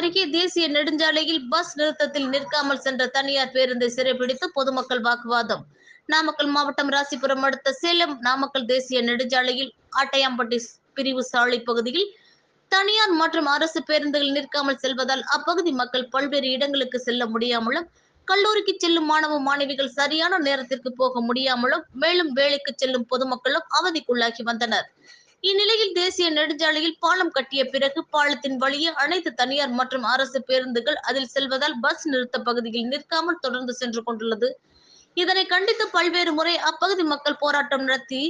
அருகே தேசிய நெடுஞ்சாலையில் பஸ் நிறுத்தத்தில் நிற்காமல் சென்ற தனியார் பேருந்தை சிறைபிடித்து பொதுமக்கள் வாக்குவாதம். நாமக்கல் மாவட்டம் ராசிபுரம் அடுத்த சேலம் நாமக்கல் தேசிய நெடுஞ்சாலையில் ஆட்டையாம்பட்டி பிரிவு சாலை பகுதியில் தனியார் மற்றும் அரசு பேருந்துகள் நிற்காமல் செல்வதால் அப்பகுதி மக்கள் பல்வேறு இடங்களுக்கு செல்ல முடியாமலும் கல்லூரிக்கு செல்லும் மாணவ மாணவிகள் சரியான நேரத்திற்கு போக முடியாமலும் மேலும் வேலைக்கு செல்லும் பொதுமக்களும் அவதிக்குள்ளாகி வந்தனர். இந்நிலையில் தேசிய நெடுஞ்சாலையில் பாலம் கட்டிய பிறகு பாலத்தின் வழியே அனைத்து தனியார் மற்றும் அரசு பேருந்துகள் அதில் செல்வதால் பஸ் நிறுத்த பகுதியில் நிற்காமல் தொடர்ந்து சென்று கொண்டுள்ளது. இதனை கண்டித்து பல்வேறு முறை அப்பகுதி மக்கள் போராட்டம் நடத்தி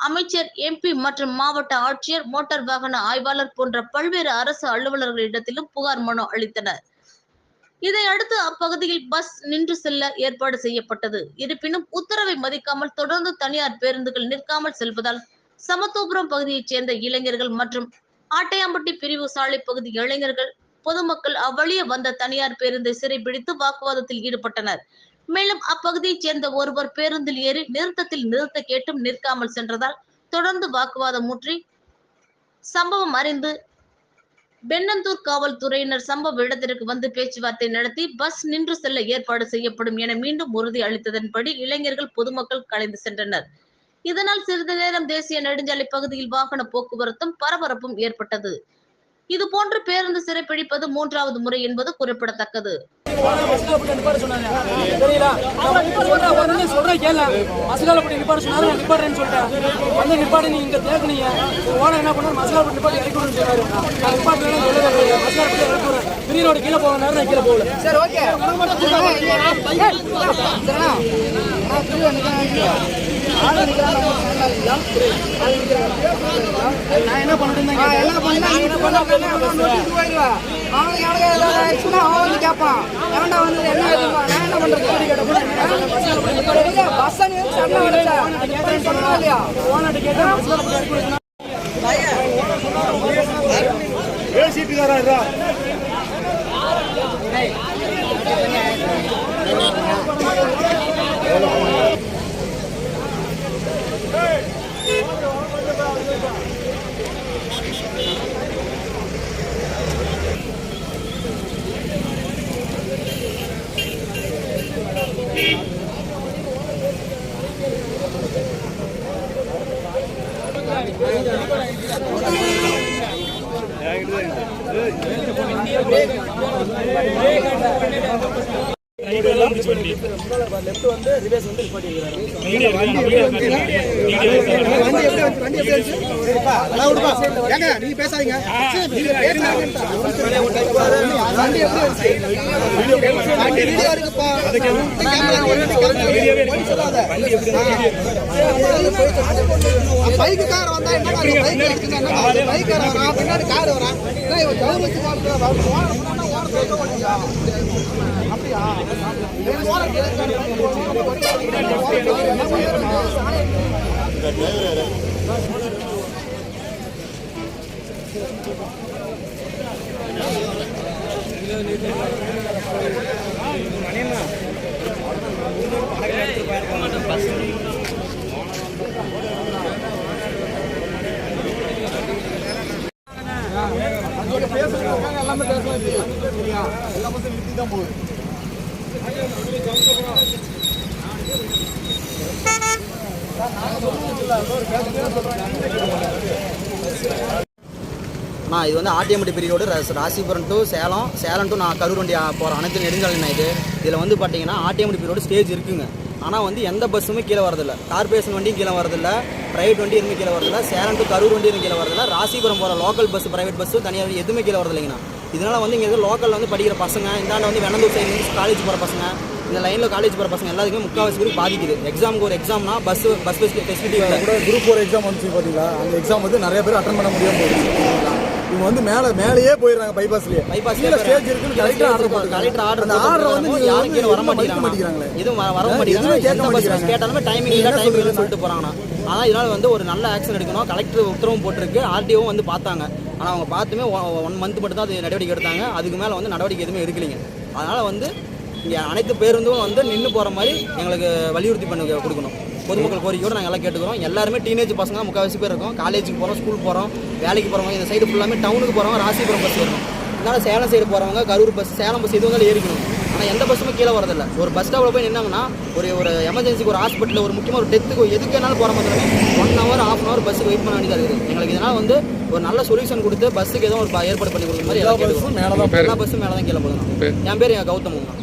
அமைச்சர் எம்பி மற்றும் மாவட்ட ஆட்சியர் மோட்டார் வாகன ஆய்வாளர் போன்ற பல்வேறு அரசு அலுவலர்களிடத்திலும் புகார் மனு அளித்தனர். இதையடுத்து அப்பகுதியில் பஸ் நின்று செல்ல ஏற்பாடு செய்யப்பட்டது. இருப்பினும் உத்தரவை மதிக்காமல் தொடர்ந்து தனியார் பேருந்துகள் நிற்காமல் செல்வதால் சமத்துவபுரம் பகுதியைச் சேர்ந்த இளைஞர்கள் மற்றும் ஆட்டையாம்பட்டி பிரிவு சாலை பகுதி இளைஞர்கள் பொதுமக்கள் அவ்வழியே வந்த தனியார் பேருந்தை சிறைபிடித்து வாக்குவாதத்தில் ஈடுபட்டனர். மேலும் அப்பகுதியைச் சேர்ந்த ஒருவர் பேருந்தில் ஏறி நிறுத்தத்தில் நிறுத்த கேட்டும் நிற்காமல் சென்றதால் தொடர்ந்து வாக்குவாதம் முற்றி சம்பவம் அறிந்து பெண்ணந்தூர் காவல்துறையினர் சம்பவ இடத்திற்கு வந்து பேச்சுவார்த்தை நடத்தி பஸ் நின்று செல்ல ஏற்பாடு செய்யப்படும் என மீண்டும் உறுதி அளித்ததன்படி இளைஞர்கள் பொதுமக்கள் கலைந்து சென்றனர். இதனால் சிறிது நேரம் தேசிய நெடுஞ்சாலை பகுதியில் வாகன போக்குவரத்தும் பரபரப்பும் ஏற்பட்டது. இதுபோன்று பேருந்து சிறைப்பிடிப்பது மூன்றாவது முறை என்பது குறிப்பிடத்தக்கது. நிப்பாட சொல்றேன் கேள மசகாலப்பட்டி நிப்பாட சொன்னாரு நான் நிப்பாடுறேன்னு சொல்லிட்டேன் வந்து நிப்பாடி நீங்க இங்க தேக்குனீங்க ஓனர் என்ன பண்ணாரு மசகாலப்பட்டி நிப்பாடி இறக்கி விடுன்னு சொன்னாரு நான் நிப்பாட்டுறேன் சொல்லவே இல்லை மசகாலப்பட்டி இறக்கி விடுறேன் பெரிய ரோடு கீழே போக நேரம் நான் கீழே போகல சரி ஓகே நான் என்ன பண்ணிட்டு நீ என்ன பண்ணா அவனுக்கு எனக்கு ஏதாவது ஆயிடுச்சுன்னா அவன் வந்து கேட்பான் ஏன்டா வந்து என்ன நான் என்ன பண்றது பஸ் சண்டை சொன்னா இல்லையா ஓனர்கிட்ட கேட்டேன் Thank you. லெஃப்ட் வந்து ரிவேஸ் வந்து நீங்க பேசாதீங்க பைக்கு கார் வந்தா என்ன பைக் எடுத்துங்க பைக் வரா? பின்னாடி கார் வரா? இவன் ஜவுர் வச்சு பஸ் எல்லாமே பேசலாம் சரியா எல்லா பஸ்ஸும் நிறுத்தி தான் போகுது அண்ணா இது வந்து ஆட்டியம்பட்டி பெரிய road Rasipuram to Salem Salem to நான் கரூர் வண்டி போகிற அனைத்து நெடுஞ்சாலைண்ணா இது. இதில் வந்து பார்த்தீங்கன்னா ஆட்டியம்பட்டி பெரிய ரோடு ஸ்டேஜ் இருக்குங்க. ஆனால் வந்து எந்த பஸ்ஸுமே கீழே வரதில்ல. கார்பரேஷன் வண்டியும் கீழே வரதில்ல. ப்ரைவேட் வண்டி எதுவுமே கீழே வரதில்ல. சேலம் டு கரூர் வண்டி எதுவும் கீழே வரதில்ல. ராசிபுரம் போகிற லோக்கல் பஸ் ப்ரைவேட் பஸ்ஸு தனியார் எதுவுமே கீழே வரதில்லைங்கண்ணா. இதனால் வந்து இங்கே லோக்கலில் வந்து படிக்கிற பசங்க இந்தாண்ட வந்து வெண்ணந்தூர் சைடு காலேஜ் போகிற பசங்க இந்த லைனில் காலேஜ் போகிற பசங்க எல்லாத்துக்குமே முக்கால்வாசி பேருக்கு பாதிக்குது. எக்ஸாமுக்கு ஒரு எக்ஸாம்னா பஸ் பஸ் ஃபெசிலிட்டி கூட குரூப் ஃபோர் எக்ஸாம் வந்துச்சு பார்த்தீங்களா அந்த எக்ஸாம் வந்து நிறைய பேர் அட்டன் பண்ண முடியாம போயிடுச்சு. இவங்க வந்து மேலே மேலேயே போயிடுறாங்க பைபாஸ்லயே பைபாஸ் கீழே ஸ்டேஜ் இருக்குன்னு கலெக்டர் ஆர்டர் போட்டு கலெக்டர் ஆர்டர் அந்த ஆர்டர் வந்து கீழே வர மாட்டேங்கிறாங்க. மாட்டேங்கிறாங்களே. எதுவும் வர- மாட்டேங்கிறாங்க. கேட்க மாட்டேங்கிறாங்க. கேட்டாலுமே டைமிங் இல்லை டைமிங் இல்லைன்னு? சொல்லிட்டு போறாங்கண்ணா ஆனால் இதனால வந்து ஒரு நல்ல ஆக்ஷன் எடுக்கணும். கலெக்டர் உத்தரவும் போட்டிருக்கு. ஆர்டிஓவும் வந்து பார்த்தாங்க. ஆனால் அவங்க பார்த்துமே ஒன் மந்த் மட்டும் தான் அது நடவடிக்கை எடுத்தாங்க. அதுக்கு மேலே வந்து நடவடிக்கை எதுவுமே எடுக்கலைங்க. அதனால் வந்து இங்கே அனைத்து பேருந்தும் வந்து நின்று போகிற மாதிரி எங்களுக்கு வலியுறுத்தி பண்ண கொடுக்கணும். பொதுமக்கள் கோரிக்கையோடு நாங்கள் எல்லாம் கேட்டுக்கிறோம். எல்லாருமே டீனேஜ் பசங்க தான் முக்கால்வாசி பேர் இருக்கோம். காலேஜுக்கு போகிறோம் ஸ்கூல் போகிறோம் வேலைக்கு போகிறவங்க இந்த சைடு ஃபுல்லாமே டவுனுக்கு போகிறவங்க ராசிபுரம் பஸ் ஏறணும். இதனால் சேலம் சைடு போகிறவங்க கரூர் பஸ் சேலம் பஸ் இது ஏறிக்கணும். ஆனால் எந்த பஸ்ஸுமே கீழே வரதில்ல ஒரு பஸ் ஸ்டாப்பில் போய் நின்னாங்கன்னா ஒரு ஒரு எமர்ஜென்சிக்கு ஒரு ஹாஸ்பிட்டலில் ஒரு முக்கியமாக ஒரு டெத்துக்கு எதுக்கு வேணாலும் போகிற மாதிரி one hour half an hour பஸ்ஸுக்கு வெயிட் பண்ண வேண்டியதாக இருக்குது. எங்களுக்கு இதனால் வந்து ஒரு நல்ல சொல்யூஷன் கொடுத்து பஸ்ஸுக்கு ஏதோ ஒரு ஏற்பாடு பண்ணி கொடுக்குற மாதிரி எல்லா பஸ்ஸும். மேலே தான் எல்லா பஸ்ஸும் மேலே தான் கீழே போகணும் என் பேர் கௌதமுங்க